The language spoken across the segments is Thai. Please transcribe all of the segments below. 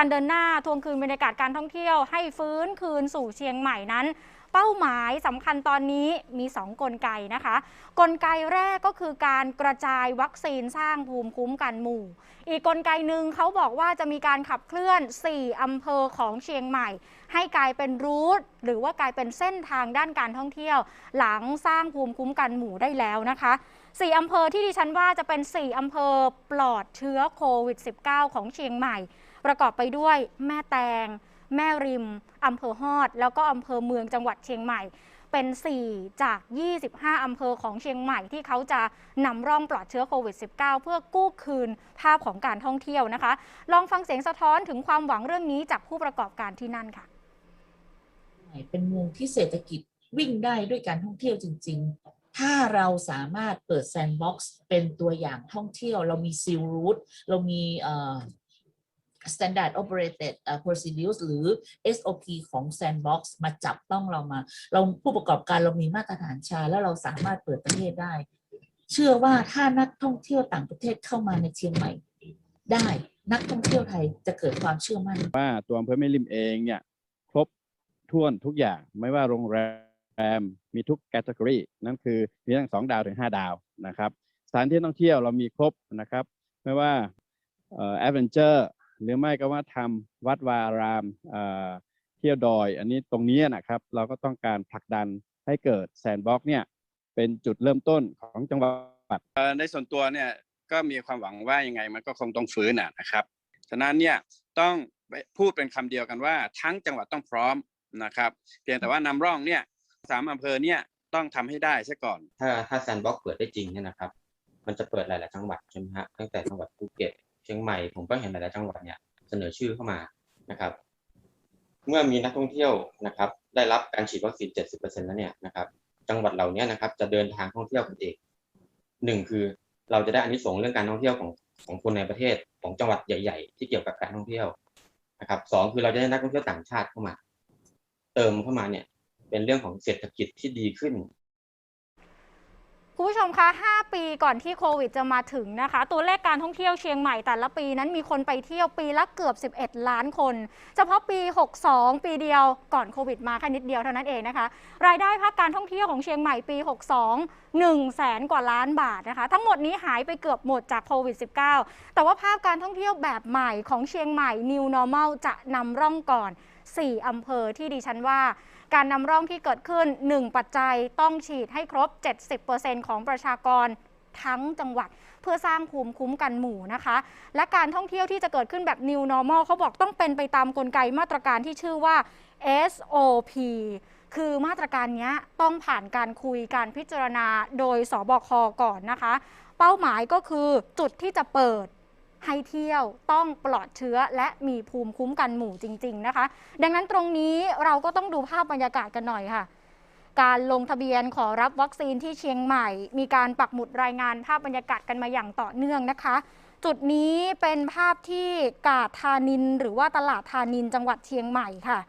การเดินหน้าทวงคืนบรรยากาศการท่องเที่ยวให้ฟื้นคืนสู่เชียงใหม่นั้น เป้าหมายสำคัญตอนนี้มี 2 กลไกนะคะ กลไกแรกก็คือการกระจายวัคซีนสร้างภูมิคุ้มกันหมู่ อีกกลไกหนึ่งเขาบอกว่าจะมีการขับเคลื่อน 4อำเภอของเชียงใหม่ ให้กลายเป็นรูทหรือว่ากลายเป็นเส้นทางด้านการท่องเที่ยว หลังสร้างภูมิคุ้มกันหมู่ได้แล้วนะคะ 4อำเภอที่ดิฉันว่าจะเป็น 4อำเภอปลอดเชื้อโควิด -19 ของเชียงใหม่ ประกอบไปด้วยแม่แตง แม่ริมอำเภอฮอด แล้วก็อำเภอเมืองจังหวัดเชียงใหม่ เป็น 4 จาก 25 อำเภอของเชียงใหม่ที่เขาจะนำร่องปลอดเชื้อโควิด -19 เพื่อกู้คืนภาพของการท่องเที่ยวนะคะ ลองฟังเสียงสะท้อนถึงความหวังเรื่องนี้จากผู้ประกอบการที่นั่นค่ะ เป็นเมืองที่เศรษฐกิจวิ่งได้ด้วยการท่องเที่ยวจริง ๆ ถ้าเราสามารถเปิดแซนด์บ็อกซ์เป็นตัวอย่างท่องเที่ยว เรามีซีลรูทเรามีเอ่อ standard operated เอ่อ procedures หรือ SOP ของ sandbox มาจับต้องเรามา เราผู้ประกอบการเรามีมาตรฐานชา แล้วเราสามารถเปิดประเทศได้ เชื่อว่าถ้านักท่องเที่ยวต่างประเทศเข้ามาในเชียงใหม่ได้นักท่องเที่ยวไทยจะเกิดความเชื่อมั่น ว่าตัวอำเภอแม่ริมเองเนี่ย ครบถ้วนทุกอย่างไม่ว่าโรงแรม แรมมีทุกแคตตากรีนั่นคือมีตั้งสองดาวถึงห้าดาวนะครับสถานที่ท่องเที่ยวเรามีครบนะครับ ไม่ว่าแอดเวนเจอร์หรือไม่ก็ว่าทำวัดวาอารามเที่ยวดอย อันนี้ตรงนี้นะครับ เราก็ต้องการผลักดันให้เกิดแซนด์บ็อกเนี่ยเป็นจุดเริ่มต้นของจังหวัดในส่วนตัวเนี่ยก็มีความหวังว่ายังไงมันก็คงต้องฟื้นนะครับฉะนั้นเนี่ยต้องพูดเป็นคำเดียวกันว่าทั้งจังหวัดต้องพร้อมนะครับ เพียงแต่ว่านำร่องเนี่ย สามอำเภอเนี่ยต้องทำให้ได้ซะก่อน ถ้าถ้าแซนบ็อกเปิดได้จริงเนี่ยนะครับ มันจะเปิดหลาย ๆ จังหวัดใช่ไหมฮะตั้งแต่จังหวัดภูเก็ตเชียงใหม่ผมก็เห็นหลาย ๆ จังหวัดเนี่ยเสนอชื่อเข้ามานะครับ เมื่อมีนักท่องเที่ยวนะครับ ได้รับการฉีดวัคซีน 70%แล้วเนี่ยนะครับ จังหวัดเหล่านี้นะครับ จะเดินทางท่องเที่ยวกันเองหนึ่งคือเราจะได้อานิสงส์เรื่องการท่องเที่ยวของของคนในประเทศของจังหวัดใหญ่ ๆ ที่เกี่ยวกับการท่องเที่ยวนะครับสองคือเราจะได้นักท่องเที่ยวต่างชาติเข้ามา เติมเข้ามาเนี่ย เป็นเรื่องของเศรษฐกิจที่ดีขึ้นคุณผู้ชมคะ 5 ปีก่อนที่โควิดจะมาถึงนะคะ ตัวเลขการท่องเที่ยวเชียงใหม่แต่ละปีนั้นมีคนไปเที่ยวปีละเกือบ 11 ล้านคน เฉพาะปี 62 ปีเดียวก่อนโควิดมาแค่นิดเดียวเท่านั้นเองนะคะ รายได้ภาคการท่องเที่ยวของเชียงใหม่ปี 62 1แสนกว่าล้านบาทนะคะ ทั้งหมดนี้หายไปเกือบหมดจากโควิด -19 แต่ว่าภาพการท่องเที่ยวแบบใหม่ของเชียงใหม่ New Normal จะนำร่องก่อน 4 อำเภอที่ดิฉันว่า การนำร่องที่เกิดขึ้น 1 ปัจจัยต้องฉีดให้ครบ 70%ของประชากรทั้งจังหวัดเพื่อสร้างภูมิคุ้มกันหมู่นะคะ และการท่องเที่ยวที่จะเกิดขึ้นแบบ New Normal เขาบอกต้องเป็นไปตามกลไกมาตรการที่ชื่อว่า SOP คือมาตรการนี้ต้องผ่านการคุยการพิจารณาโดยสบคก่อนนะคะ เป้าหมายก็คือจุดที่จะเปิด ให้เที่ยวต้องปลอดเชื้อและมีภูมิคุ้มกันหมู่จริง ๆนะคะ ดังนั้นตรงนี้เราก็ต้องดูภาพบรรยากาศกันหน่อยค่ะ การลงทะเบียนขอรับวัคซีนที่เชียงใหม่ มีการปักหมุดรายงานภาพบรรยากาศกันมาอย่างต่อเนื่องนะคะ จุดนี้เป็นภาพที่กาดธานิน หรือว่าตลาดธานินจังหวัดเชียงใหม่ค่ะ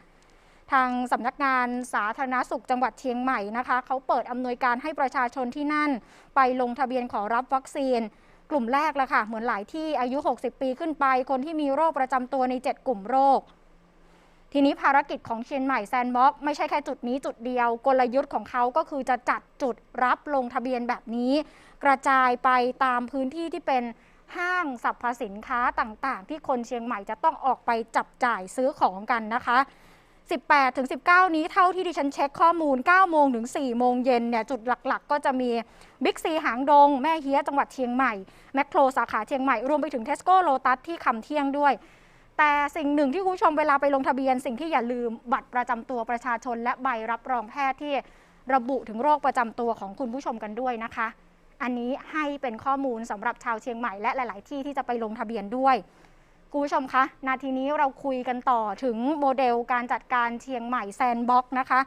ทางสำนักงานสาธารณสุขจังหวัดเชียงใหม่นะคะ เขาเปิดอำนวยการให้ประชาชนที่นั่น ไปลงทะเบียนขอรับวัคซีน กลุ่มแรกละค่ะ เหมือนหลายที่อายุ 60 ปีขึ้นไป คนที่มีโรคประจำตัวใน 7 กลุ่มโรค ทีนี้ภารกิจของเชียงใหม่แซนบ็อกไม่ใช่แค่จุดนี้จุดเดียว กลยุทธ์ของเขาก็คือจะจัดจุดรับลงทะเบียนแบบนี้ กระจายไปตามพื้นที่ที่เป็นห้างสรรพสินค้าต่างๆ ที่คนเชียงใหม่จะต้องออกไปจับจ่ายซื้อของกันนะคะ 18ถึง19 นี้เท่าที่ดิฉันเช็คข้อมูล 9 โมงถึง 4 โมงเย็นเนี่ยจุดหลักๆ ก็จะมีบิ๊กซีหางดง แม่เฮียจังหวัดเชียงใหม่ แมคโครสาขาเชียงใหม่ รวมไปถึงเทสโก้โลตัสที่คำเที่ยงด้วย แต่สิ่งหนึ่งที่คุณผู้ชมเวลาไปลงทะเบียน สิ่งที่อย่าลืมบัตรประจำตัวประชาชน และใบรับรองแพทย์ที่ระบุถึงโรคประจำตัวของคุณผู้ชมกันด้วยนะคะ อันนี้ให้เป็นข้อมูลสำหรับชาวเชียงใหม่และหลาย ๆ ที่ที่จะไปลงทะเบียนด้วย คุณผู้ชมคะ นาทีนี้เราคุยกันต่อถึงโมเดลการจัดการเชียงใหม่แซนด์บ็อกซ์นะคะ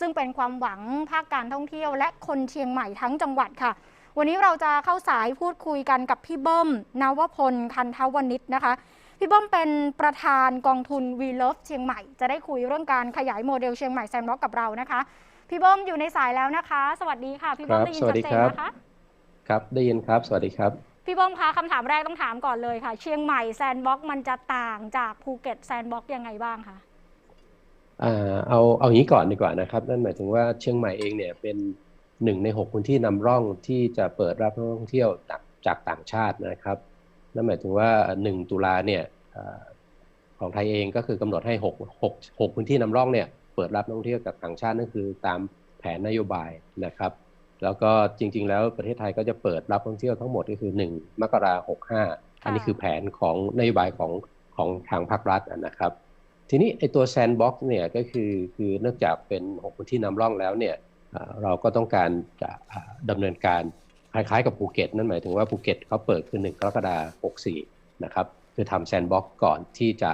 ซึ่งเป็นความหวังภาคการท่องเที่ยว และคนเชียงใหม่ทั้งจังหวัดค่ะ วันนี้เราจะเข้าสายพูดคุยกันกับพี่เบิ้มนวพลคันทวนิชนะคะ พี่เบิ้มเป็นประธานกองทุน We Love เชียงใหม่ จะได้คุยเรื่องการขยายโมเดลเชียงใหม่แซนด์บ็อกซ์กับเรานะคะ พี่เบิ้มอยู่ในสายแล้วนะคะ สวัสดีค่ะ พี่เบิ้มครับได้ยินสวัชัสดดีเจคนรับนะคะ ครับได้ยินครับ สวัสดีครับ พี่เบิ้มคะคำถามแรกต้องถามก่อนเลยค่ะ เชียงใหม่แซนด์บ็อกซ์มันจะต่างจากภูเก็ตแซนด์บ็อกซ์ยังไงบ้างคะอ่าเอาเอางี้ก่อนดีกว่านะครับ นั่นหมายถึงว่าเชียงใหม่เองเนี่ยเป็นหนึ่งในหกพื้นที่นำร่องที่จะเปิดรับนักท่องเที่ยวจากจากต่างชาตินะครับ นั่นหมายถึงว่าหนึ่งตุลาเนี่ยอของไทยเองก็คือกำหนดให้หกหกหกพื้นที่นำร่องเนี่ยเปิดรับนักท่องเที่ยวจากต่างชาตินั่นคือตามแผนนโยบายนะครับ แล้วก็จริง ๆ แล้วประเทศไทยก็จะเปิดรับนักท่องเที่ยวทั้งหมดก็คือ 1 มกราคม65อันนี้คือแผนของนโยบายของของทางภาครัฐนะครับ ทีนี้ไอตัวแซนด์บ็อกซ์เนี่ยก็คือคือเนื่องจากเป็น6พื้นที่นำร่องแล้วเนี่ยอ่าเราก็ต้องการจะอ่าดำเนินการคล้ายๆกับภูเก็ตนั่นหมายถึงว่าภูเก็ตเขาเปิดคือ1กรกฎาคม64นะครับคือทำแซนด์บ็อกซ์ก่อนที่จะ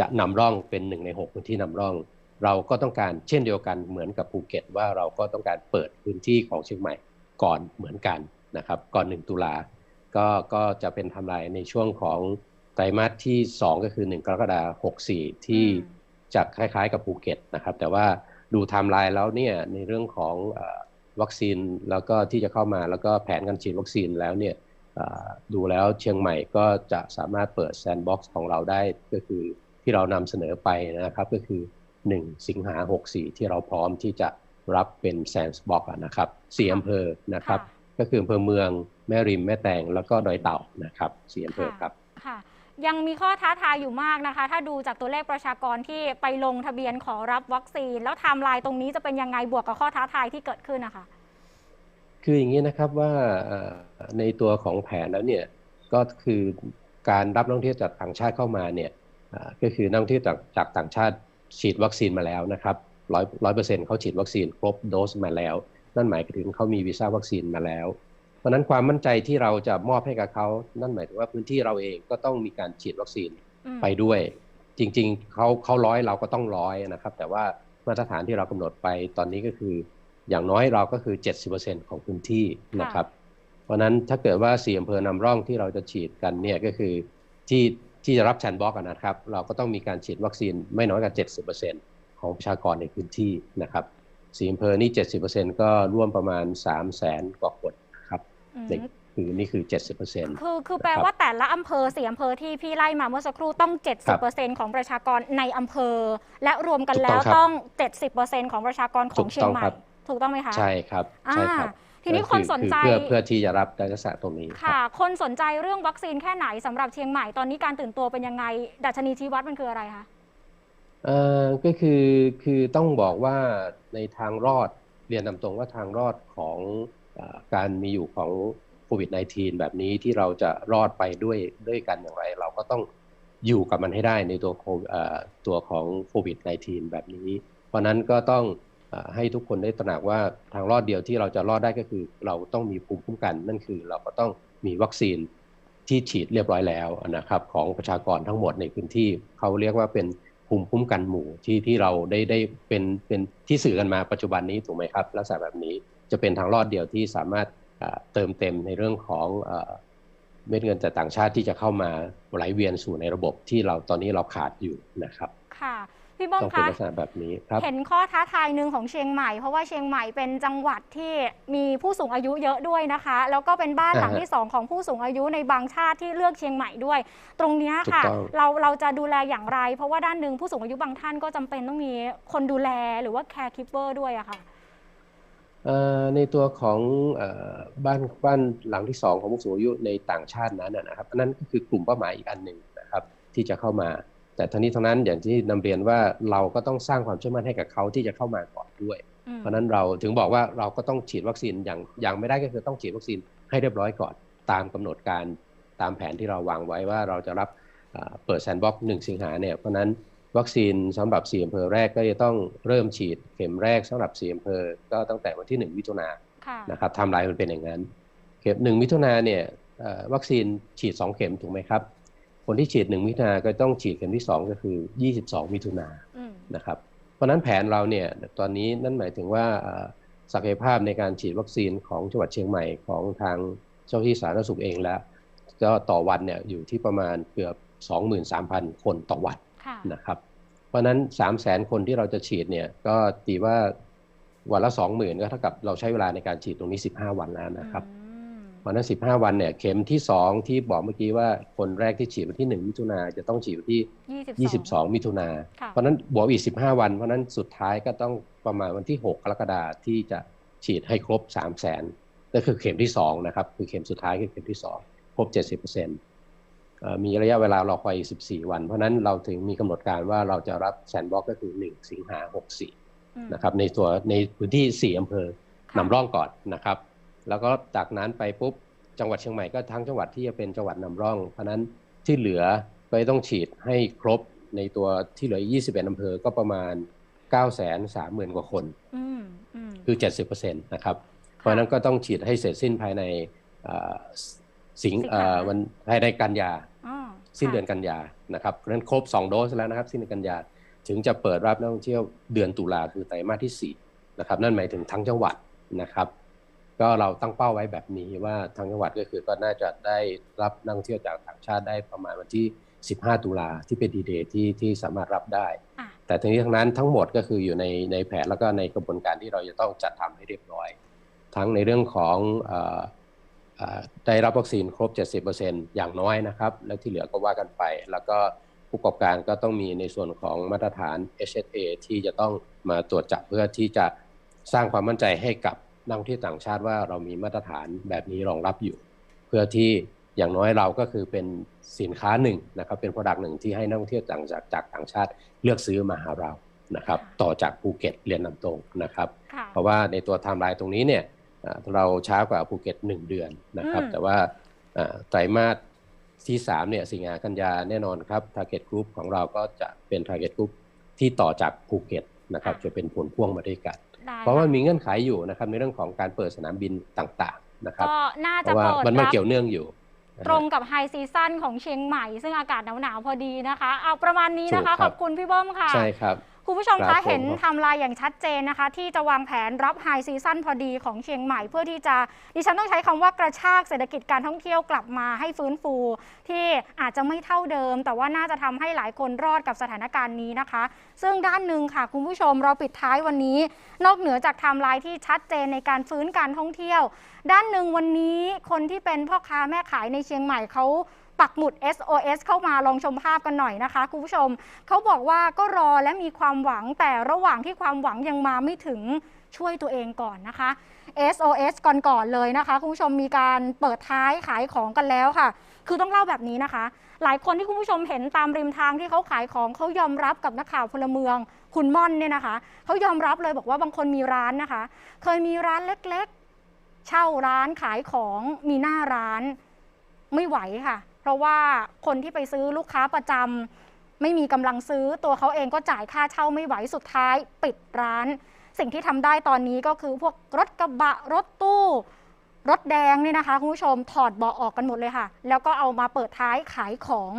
จะนำร่องเป็นหนึ่งใน6พื้นที่นำร่อง เราก็ต้องการเช่นเดียวกันเหมือนกับภูเก็ต ว่าเราก็ต้องการเปิดพื้นที่ของเชียงใหม่ก่อนเหมือนกันนะครับก่อน 1 ตุลาก็ก็จะเป็นทำลายในช่วงของไตรมาสที่ 2 ก็คือ 1 กรกฎาคม64 ที่จะคล้ายๆกับภูเก็ตนะครับ แต่ว่าดูไทม์ไลน์แล้วเนี่ยในเรื่องของอวัคซีนแล้วก็ที่จะเข้ามาแล้วก็แผนการฉีดวัคซีนแล้วเนี่ยดูแล้วเชียงใหม่ก็จะสามารถเปิดแซนด์บ็อกซ์ของเราได้ก็คือที่เรานำเสนอไปนะครับก็คือ 1 สิงหา 64 ที่เราพร้อมที่จะรับเป็นแซนด์บ็อกซ์นะครับสี่อำเภอนะครับค่ะก็คืออำเภอเมืองแม่ริมแม่แตงแล้วก็ดอยเต่านะครับสี่อำเภอครับค่ะยังมีข้อท้าทายอยู่มากนะคะ ถ้าดูจากตัวเลขประชากรที่ไปลงทะเบียนขอรับวัคซีน แล้วไทม์ไลน์ตรงนี้จะเป็นยังไงบวกกับข้อท้าทายที่เกิดขึ้นนะคะคืออย่างนี้นะครับว่าเอ่อในตัวของแผนแล้วเนี่ยก็คือการรับนักท่องเที่ยวจากต่างชาติเข้ามาเนี่ยอ่าก็คือนักท่องเที่ยวจากจากต่างชาติ ฉีดวัคซีนมาแล้วนะครับร้อยร้อยเปอร์เซ็นต์เขาฉีดวัคซีนครบโดสมาแล้ว นั่นหมายถึงเขามีวีซ่าวัคซีนมาแล้ว เพราะฉะนั้นความมั่นใจที่เราจะมอบให้กับเขานั่นหมายถึงว่าพื้นที่เราเองก็ต้องมีการฉีดวัคซีนอืมไปด้วย จริงๆเขาเขาร้อยเราก็ต้องร้อยนะครับ แต่ว่ามาตรฐานที่เรากำหนดไปตอนนี้ก็คือ อย่างน้อยเราก็คือ 70%ของพื้นที่นะครับ เพราะฉะนั้นถ้าเกิดว่าสี่อำเภอนำร่องที่เราจะฉีดกันเนี่ยก็คือที่ ที่จะรับแชนบ็อกนะครับ เราก็ต้องมีการฉีดวัคซีนไม่น้อยกว่า 70%ของประชากรในพื้นที่นะครับสี่อำเภอนี่ 70%ก็ร่วมประมาณ 3 0 0แสนกว่าคนนะครับอืมในคือนี่คือ 70%คือคือแปลว่าแต่ละอำเภอสี่อำเภอที่พี่ไล่มาเมื่อสักครู่ต้อง 70%ของประชากรในอำเภอ และรวมกันแล้วถูกต้ต้อองง70%ของประชากรของเชียงใหม่ ถูกต้องครับถูกต้องไหมคะ ใช่ครับ ใช่ครับอ่า ทีนี้คนสนใจคือเพื่อเพื่อที่จะรับการรักษาตรงนี้ครับค่ะ คนสนใจเรื่องวัคซีนแค่ไหนสำหรับเชียงใหม่ตอนนี้การตื่นตัวเป็นยังไง ดัชนีชี้วัดมันคืออะไรคะเอ่อก็คือคือต้องบอกว่าในทางรอดเรียนตามตรงว่าทางรอดของเออการมีอยู่ของโควิด -19 แบบนี้ที่เราจะรอดไปด้วยด้วยกันอย่างไร เราก็ต้องอยู่กับมันให้ได้ในตัวโคเอ่อตัวของโควิด -19 แบบนี้ เพราะฉะนั้นก็ต้องเอ่อ ให้ทุกคนได้ตระหนักว่าทางรอดเดียวที่เราจะรอดได้ก็คือ เราต้องมีภูมิคุ้มกัน นั่นคือเราก็ต้องมีวัคซีนที่ฉีดเรียบร้อยแล้วนะครับของประชากรทั้งหมดในพื้นที่เขาเรียกว่าเป็นภูมิคุ้มกันหมู่ที่ที่เราได้ได้เป็นเป็นที่สื่อกันมาปัจจุบันนี้ถูกไหมครับลักษณะแบบนี้จะเป็นทางรอดเดียวที่สามารถเติมเต็มในเรื่องของเม็ดเงินจากต่างชาติที่จะเข้ามาไหลเวียนสู่ในระบบที่เราตอนนี้เราขาดอยู่นะครับค่ะ พี่เบ้อมต้องเป็นคะ ลักษณะแบบนี้ครับ เห็นข้อท้าทายหนึ่งของเชียงใหม่ เพราะว่าเชียงใหม่เป็นจังหวัดที่มีผู้สูงอายุเยอะด้วยนะคะ แล้วก็เป็นบ้านหลังอ่าฮะที่สองของผู้สูงอายุในบางชาติที่เลือกเชียงใหม่ด้วย ตรงเนี้ยค่ะ ถูกต้อง เราเราจะดูแลอย่างไร เพราะว่าด้านหนึ่งผู้สูงอายุบางท่านก็จำเป็นต้องมีคนดูแลหรือว่าแคร์คิปเปอร์ด้วยอะค่ะ เอ่อในตัวของเอ่อบ้านบ้านหลังที่สองของผู้สูงอายุในต่างชาตินั้นนะนะครับอันนั้นก็คือกลุ่มเป้าหมายอีกอันหนึ่งนะครับที่จะเข้ามา แต่ทั้งนี้ทั้งนั้นอย่างที่นำเรียนว่าเราก็ต้องสร้างความเชื่อมั่นให้กับเขาที่จะเข้ามาก่อนด้วยอืมเพราะฉะนั้นเราถึงบอกว่าเราก็ต้องฉีดวัคซีนอย่างอย่างไม่ได้ก็คือต้องฉีดวัคซีนให้เรียบร้อยก่อน ตามกำหนดการตามแผนที่เราวางไว้ว่าเราจะรับเอ่อเปิดแซนด์บ็อกซ์หนึ่งสิงหาเนี่ยเพราะฉะนั้นวัคซีนสำหรับสี่อำเภอแรกก็จะต้องเริ่มฉีดเข็มแรกสำหรับสี่อำเภอก็ตั้งแต่วันที่หนึ่งมิถุนาค่ะนะครับไทม์ไลน์มันเป็นอย่างนั้น เข็มหนึ่งมิถุนาเนี่ยเอ่อวัคซีนฉีด2เข็มถูกไหมครับ คนที่ฉีด1มิถุนาก็ต้องฉีดเข็มที่2ก็คือ 22 มิถุนาอืมนะครับ เพราะฉะนั้นแผนเราเนี่ยตอนนี้นั่นหมายถึงว่าเอ่อศักยภาพในการฉีดวัคซีนของจังหวัดเชียงใหม่ของทางเจ้าที่สาธารณสุขเองแล้ว ก็ต่อวันเนี่ยอยู่ที่ประมาณเกือบ 23,000 คนต่อวันค่ะนะครับ เพราะฉะนั้น 3 0 0 0 0 0 คนที่เราจะฉีดเนี่ยก็ตีว่าวันละ 20,000 ก็เท่ากับเราใช้เวลาในการฉีดตรงนี้ 15 วันแล้วนะครับอืม เพราะฉะนั้น15วันเนี่ยเข็มที่2ที่บอกเมื่อกี้ว่าคนแรกที่ฉีดวันที่1มิถุนาจะต้องฉีดวันที่22มิถุนาค่ะเพราะฉะนั้นบวกอีก15วัน เพราะฉะนั้นสุดท้ายก็ต้องประมาณวันที่6กรกฎาคมที่จะฉีดให้ครบ3 0 0 0 0นนั่นคือเข็มที่2นะครับคือเข็มสุดท้ายคือเข็มที่2ครบ70%เอ่อมีระยะเวลารอคอยอีก14วัน เพราะฉะนั้นเราถึงมีกำหนดการว่าเราจะรับแซนด์บ็อกก็คือ1สิงหา64อืมนะครับในตัวในพื้นที่4อำเภอค่ะนำร่องก่อนนะครับ แล้วก็จากนั้นไปปุ๊บจังหวัดเชียงใหม่ก็ทั้งจังหวัดที่จะเป็นจังหวัดนำร่อง เพราะฉะนั้นที่เหลือก็ต้องฉีดให้ครบในตัวที่เหลือ 21อำเภอก็ประมาณ 9 3 0 0 0 0 กว่าคนอืมอืมคือ 70%นะครับ เพราะฉะนั้นก็ต้องฉีดให้เสร็จสิ้นภายในเอ่อสิงสิงหาเอ่อวันภายในกันยาอ๋อสิ้นค่ะเดือนกันยานะครับเพราะฉะนั้นครบ 2 โดสแล้วนะครับ สิ้นเดือนกันยา ถึงจะเปิดรับนักท่องเที่ยวเดือนตุลาคือไตรมาสที่ 4 นะครับ นั่นหมายถึงทั้งจังหวัดนะครับ ก็เราตั้งเป้าไว้แบบนี้ว่าทั้งจังหวัดก็คือก็น่าจะได้รับนักท่องเที่ยวจากต่างชาติได้ประมาณวันที่ 15 ตุลาที่เป็นดีเดย์ที่ที่สามารถรับได้อะแต่ทั้งนี้ทั้งนั้นทั้งหมดก็คืออยู่ในในแผนแล้วก็ในกระบวนการที่เราจะต้องจัดทำให้เรียบร้อย ทั้งในเรื่องของเอ่อเอ่อได้รับวัคซีนครบ 70%อย่างน้อยนะครับ แล้วที่เหลือก็ว่ากันไป แล้วก็ผู้ประกอบการก็ต้องมีในส่วนของมาตรฐาน HSA ที่จะต้องมาตรวจจับเพื่อที่จะสร้างความมั่นใจให้กับ นักท่องเที่ยวต่างชาติว่าเรามีมาตรฐานแบบนี้รองรับอยู่ เพื่อที่อย่างน้อยเราก็คือเป็นสินค้าหนึ่งนะครับเป็น product หนึ่งที่ให้นักท่องเที่ยวต่างจากจากต่างชาติเลือกซื้อมาหาเรานะครับต่อจากภูเก็ตเรียนนำตรงนะครับค่ะเพราะว่าในตัวไทม์ไลน์ตรงนี้เนี่ยอ่าเราช้ากว่าภูเก็ต 1 เดือนนะครับอืมแต่ว่าอ่าไตรมาสที่3เนี่ยสิงหากันยาแน่นอนครับ target group ของเราก็จะเป็น target group ที่ต่อจากภูเก็ตนะครับจะเป็นผลพ่วงมาด้วยกันได้ เพราะว่าค่มีเงื่อนไขอยู่นะครับในเรื่องของการเปิดสนามบินต่างๆนะครับก็น่าเพจะราะว่าเปิดมันมันรับเกี่ยวเนื่องอยู่นะฮะตรงกับไฮซีซั่นของเชียงใหม่ ซึ่งอากาศหนาวๆพอดีนะคะ เอาประมาณนี้นะคะถูกคขรับอบคุณพี่เบิ้มค่ะ ใช่ครับ คุณผู้ชมครัคะบผม เห็นไทำลายอย่างชัดเจนนะคะ ที่จะวางแผนรับไฮซีซั่นพอดีของเชียงใหม่เพื่อที่จะดิฉันต้องใช้คำว่ากระชากเศรษฐกิจการท่องเที่ยวกลับมาให้ฟื้นฟู ที่อาจจะไม่เท่าเดิม แต่ว่าน่าจะทำให้หลายคนรอดกับสถานการณ์นี้นะคะ ซึ่งด้านหนึ่งค่ะคุณผู้ชมเราปิดท้ายวันนี้ นอกเหนือจากไทม์ไลน์ที่ชัดเจนในการฟื้นการท่องเที่ยว ด้านหนึ่งวันนี้คนที่เป็นพ่อค้าแม่ขายในเชียงใหม่เขา ปักหมุด SOS เข้ามาลองชมภาพกันหน่อยนะคะคุณผู้ชม เขาบอกว่าก็รอและมีความหวังแต่ระหว่างที่ความหวังยังมาไม่ถึงช่วยตัวเองก่อนนะคะ SOS ก่อนก่อนๆเลยนะคะ คุณผู้ชมมีการเปิดท้ายขายของกันแล้วค่ะ คือต้องเล่าแบบนี้นะคะ หลายคนที่คุณผู้ชมเห็นตามริมทางที่เขาขายของเขายอมรับกับนักข่าวพลเมือง คุณม่อนเนี่ยนะคะเขายอมรับเลยบอกว่าบางคนมีร้านนะคะ เคยมีร้านเล็กๆ เช่าร้านขายของมีหน้าร้านไม่ไหวค่ะ เพราะว่าคนที่ไปซื้อลูกค้าประจำไม่มีกำลังซื้อตัวเขาเองก็จ่ายค่าเช่าไม่ไหวสุดท้ายปิดร้าน สิ่งที่ทำได้ตอนนี้ก็คือพวกรถกระบะรถตู้รถแดงเนี่ยนะคะคุณผู้ชมถอดเบาะออกกันหมดเลยค่ะ แล้วก็เอามาเปิดท้ายขายของ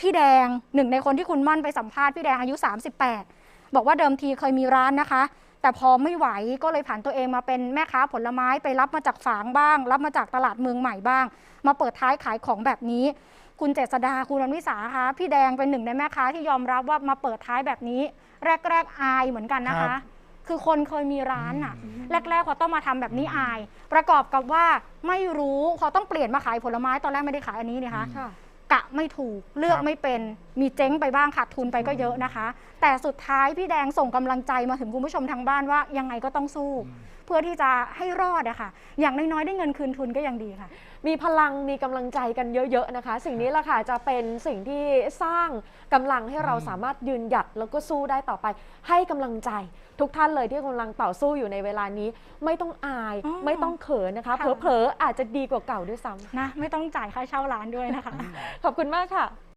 พี่แดงหนึ่งในคนที่คุณมั่นไปสัมภาษณ์พี่แดงอายุ 38 บอกว่าเดิมทีเคยมีร้านนะคะ แต่พอไม่ไหวก็เลยผ่านตัวเองมาเป็นแม่ค้าผลไม้ไปรับมาจากฝางบ้าง รับมาจากตลาดเมืองใหม่บ้าง มาเปิดท้ายขายของแบบนี้ คุณเจษดาคุณรันวิสาคะพี่แดงเป็นหนึ่งในแม่ค้าที่ยอมรับว่ามาเปิดท้ายแบบนี้ แรก ๆ อายเหมือนกันนะครัคะบคือคนเคยมีร้านอะแรกๆพอต้องมาทำแบบนี้อาย ประกอบกับว่าไม่รู้พอต้องเปลี่ยนมาขายผลไม้ตอนแรกไม่ได้ขายอันนี้เนี่ยคะค่ะกะไม่ถูกเลือกไม่เป็นมีเจ๊งไปบ้างขาดทุนไปก็เยอะนะคะแต่สุดท้ายพี่แดงส่งกำลังใจมาถึงคุณผู้ชมทางบ้านว่ายังไงก็ต้องสู้ เพื่อที่จะให้รอดอะค่ะ อย่างน้อยๆได้เงินคืนทุนก็ยังดีค่ะ มีพลังมีกำลังใจกันเยอะๆนะคะ สิ่งนี้แหละค่ะจะเป็นสิ่งที่สร้างกำลังให้เราสามารถยืนหยัดแล้วก็สู้ได้ต่อไป ให้กำลังใจทุกท่านเลยที่กำลังต่อสู้อยู่ในเวลานี้ไม่ต้องอายอ๋อไม่ต้องเขินนะคะค่ะเผลอๆอาจจะดีกว่าเก่าด้วยซ้ำนะไม่ต้องจ่ายค่าเช่าร้านด้วยนะคะ ขอบคุณมากค่ะ